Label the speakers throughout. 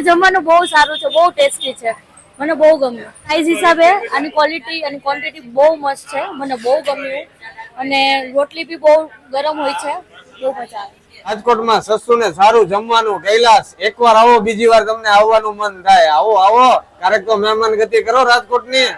Speaker 1: જમવાનું બહુ સારું છે, બહુ ટેસ્ટી છે. મને બહુ ગમ્યું. સાઈઝ હિસાબે આની ક્વોલિટી અને ક્વોન્ટિટી બહુ મસ્ત છે, મને બહુ ગમ્યું. અને રોટલી બી બહુ ગરમ હોય છે, બહુ મજા આવે.
Speaker 2: રાજકોટમાં સસ્તું ને સારું જમવાનું, કૈલાસ. એકવાર આવો, બીજી વાર તમને આવવાનું મન થાય. આવો આવો. ક્યારેક તો મહેમાન ગતિ કરો રાજકોટની.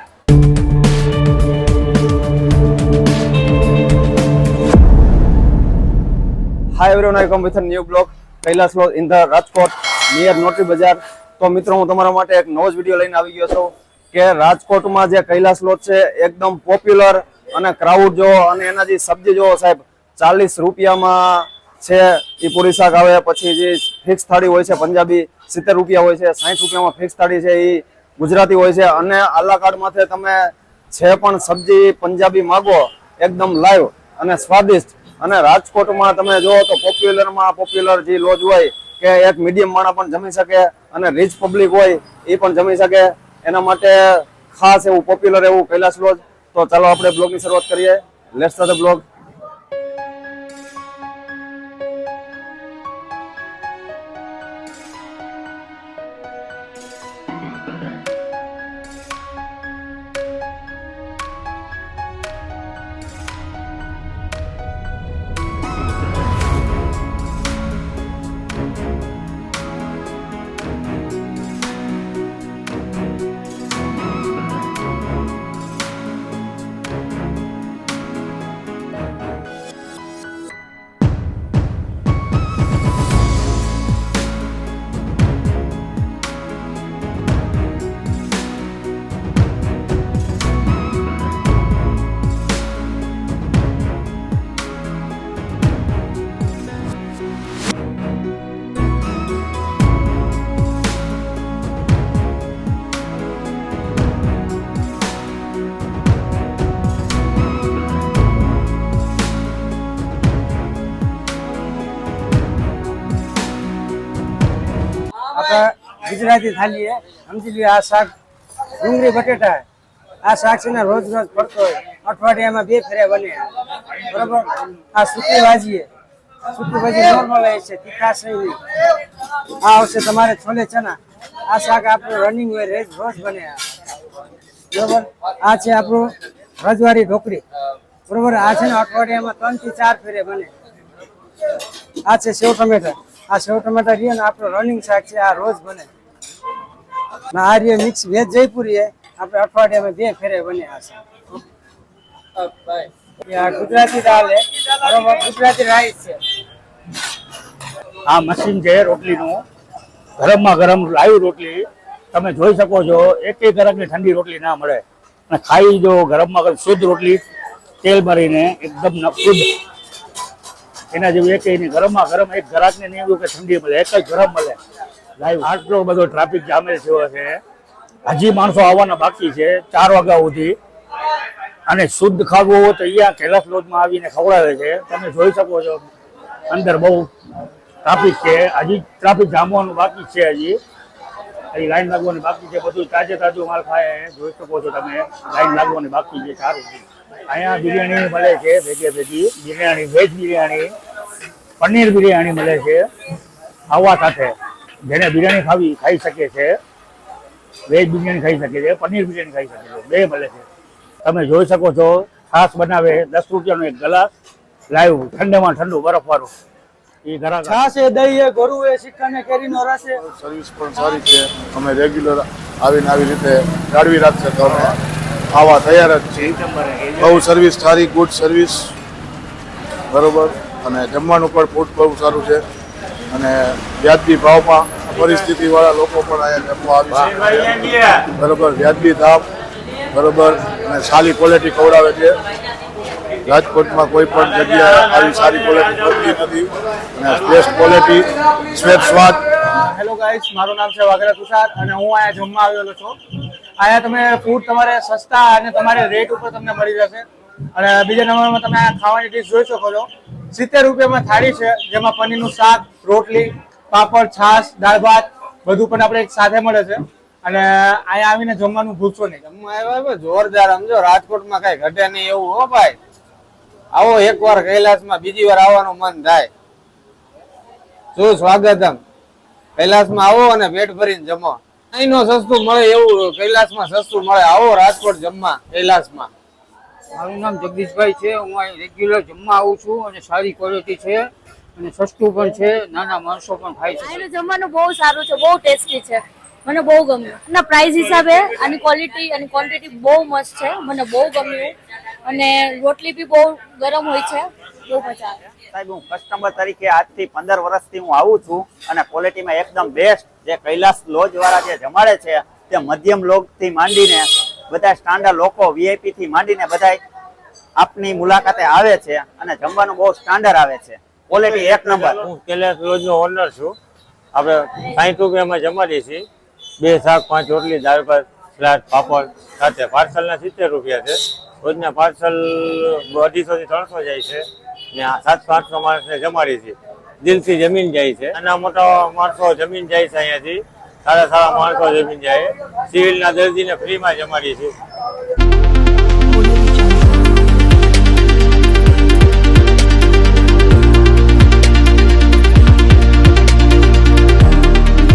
Speaker 2: Hi everyone welcome with new blog Kailash lodge in the Rajkot near notary Bazar. તો મિત્રો, હું તમારા માટે એક નવો જ વીડિયો લઈને આવી ગયો છું કે રાજકોટમાં જે કૈલાસ લોજ છે, એકદમ પોપ્યુલર અને ક્રાઉડ જો અને એના જે સબ્જી જો સાહેબ, ચાલીસ રૂપિયામાં છે એ પૂરી શાક. આવે પછી જે ફિક્સ થાળી હોય છે, પંજાબી, સિત્તેર રૂપિયા હોય છે સાઠ રૂપિયામાં ફિક્સ થાળી છે એ ગુજરાતી હોય છે. અને આલા માથે તમે છે પણ સબ્જી પંજાબી માગો, એકદમ લાઈવ અને સ્વાદિષ્ટ અને રાજકોટમાં તમે જુઓ તો પોપ્યુલરમાં પોપ્યુલર જે લોજ હોય કે એક મીડિયમ માણસ પણ જમી શકે અને રીચ પબ્લિક હોય, એ પણ જમી શકે. એના માટે ખાસ એવું પોપ્યુલર એવું કૈલાસ લોજ. તો ચાલો આપણે બ્લોગની શરૂઆત કરીએ. Let's the blog
Speaker 3: Gujarati thali હે. સમજી લ્યો, આ શાક ડુંગળી, બટેટા આ શાક છે ને રોજ રોજ પડતો હોય. અઠવાડિયામાં બે ફેરે બને. બરોબર? આ સૂકી ભાજી હે. સૂકી ભાજી નોર્મલ હોય છે, તીખાશ નહીં. આ આવશે તમારે છોલે ચના આ શાક આપણું રનિંગ હોય, રેજ રોજ બને. બરોબર? આ છે આપણું રજવાડી ઢોકળી. બરોબર? આ છે ને અઠવાડિયામાં ત્રણથી ચાર ફેરે બને. આ છે સેવ ટમેટા. આ સેવ ટમેટા રીએ ને આપણો રનિંગ શાક છે, આ રોજ બને. આ રીએ મિક્સ વેજ જયપુરી આપણે અઠવાડિયામાં બે ફેરે બને આ શાક. ગુજરાતી દાળ બરોબર ગુજરાતી રાઈસ છે.
Speaker 4: આ મશીન છે રોટલીનું, ગરમમાં ગરમ લાઈવ રોટલી. તમે જોઈ શકો છો, એક એક ગરમની ઠંડી રોટલી ના મળે. અને ખાઈ જો ગરમમાં ગરમ શુદ્ધ રોટલી, તેલ ભરીને એકદમ શુદ્ધ. એના જેવું એક એની ગરમમાં ગરમ એક ગ્રાહકને નહીં એવું કે ઠંડી મળે, એક જ ગરમ મળે. લાઈવ. આટલો બધો ટ્રાફિક જામેલ થયો છે. હજી માણસો આવવાના બાકી છે, ચાર વાગ્યા સુધી. અને શુદ્ધ ખાવું હોય તો અહીંયા કૈલાસ લોજમાં આવીને ખવડાવે છે. તમે જોઈ શકો છો, અંદર બહુ ટ્રાફિક છે. હજી ટ્રાફિક જામવાનું બાકી છે હજી. હજી લાઈન લાગવાની બાકી છે. બધું તાજે તાજું માલ ખાય જોઈ શકો છો તમે, લાઈન લાગવાની બાકી છે સારું અહીંયા બિરયાની મળે છે, ભેગે ભેગી. બિરયાની વેજ બિરયાની પનીર બિરયાની મળે છે ખાવા સાથે. જેને બિરયાની ખાવી ખાઈ શકે છે. વેજ બિરયાની ખાઈ શકે છે પનીર બિરયાની ખાઈ શકે છે બે મળે છે. તમે જોઈ શકો છો ખાસ બનાવે દસ રૂપિયાનો એક ગ્લાસ લાઈવ ઠંડામાં ઠંડુ બરફવાળું. એ ઘરા
Speaker 3: છાશ હે દહીં હે ગોરું હે સિક્કા ને કેરીનો રસ
Speaker 5: સર્વિસ પણ સારી છે. અમે રેગ્યુલર આવીને આવી રીતે જાળવી રાખશે તો અમે આવા તૈયાર જ છીએ. બહુ સર્વિસ સારી ગુડ સર્વિસ બરોબર? અને જમવાનું પણ ફૂડ બહુ સારું છે. અને વ્યાજબી ભાવમાં પરિસ્થિતિવાળા લોકો પણ અહીંયા જમવા આવે છે. બરોબર, વ્યાજબી દામ બરોબર, અને સારી ક્વોલિટી ખવડાવે છે. રાજકોટમાં કોઈ પણ જગ્યાએ આવી સારી ક્વોલિટી મળતી નથી. અને બેસ્ટ ક્વોલિટી સ્વેત સ્વાદ.
Speaker 3: હેલો ગાઈસ મારું નામ છે વાઘરા તુષાર અને હું અહીંયા જમવા આવેલો છું. અહીંયા તમે ફૂડ તમારે સસ્તા અને તમારે રેટ ઉપર તમને મળી જશે. અને બીજા નંબરમાં તમે ખાવાની ડીશ જોઈ શકો છો. સિત્તેર રૂપિયામાં થાળી છે, જેમાં પનીરનું શાક, રોટલી, પાપડ, છાશ, દાળ ભાત, બધું પણ આપણે સાથે મળે છે. અને અહીંયા આવીને જમવાનું ભૂલશો નહીં.
Speaker 2: જોરદાર સમજો રાજકોટમાં કઈ ઘટે નહીં એવું, હો ભાઈ. આવો એકવાર કૈલાસમાં બીજી વાર આવવાનું મન થાય.
Speaker 6: શું સ્વાગતમ કૈલાસમાં આવો અને પેટ ભરીને જમો. અહીંનો સસ્તું મળે એવું, કૈલાસમાં સસ્તું મળે. આવો રાજકોટ જમવા, કૈલાસમાં.
Speaker 7: મારું નામ જગદીશભાઈ છે. હું અહીં રેગ્યુલર જમવા આવું છું અને સારી ક્વોલિટી છે અને સસ્તું પણ છે. નાના માણસો પણ ખાય છે.
Speaker 1: અહીંનું જમવાનું બહુ સારું છે બહુ ટેસ્ટી છે. મને બહુ ગમ્યું. ના પ્રાઇસ હિસાબે આની ક્વોલિટી અને ક્વોન્ટિટી બહુ મસ્ત છે. મને બહુ ગમ્યું. અને રોટલી બી બહુ ગરમ હોય છે. બહુ મજા આવે.
Speaker 8: સાહેબ હું કસ્ટમર તરીકે આજથી પંદર વર્ષથી હું આવું છું અને ક્વોલિટીમાં એકદમ બેસ્ટ જે કૈલાસ લોજ વાળા જે જમાડે છે તે મધ્યમથી માંડીને બધા સ્ટાન્ડર્ડ લોકો વીઆઈપી થી માંડીને બધા આપની મુલાકાતે આવે છે અને જમવાનું બહુ સ્ટાન્ડર્ડ આવે છે. ક્વોલિટી એક નંબર.
Speaker 9: હું કેલેસ લોજનો ઓનર છું. આપણે સાઠ રૂપિયામાં જમાડીએ છીએ. બે શાક, પાંચ રોટલી, દાળ, ભાત, સલાડ, પાપડ સાથે. પાર્સલના સિત્તેર રૂપિયા છે. રોજના પાર્સલ અઢીસો થી ત્રણસો જાય છે. ને સાતસો, આઠસો માણસને જમાડીએ છીએ. દિલથી જમીન જાય છે. નાના મોટા માણસો જમીન જાય છે અહીંયાથી. સારા સારા માણસો જમીન જાય સિવિલના દર્દીને ફ્રીમાં જમાડીએ છીએ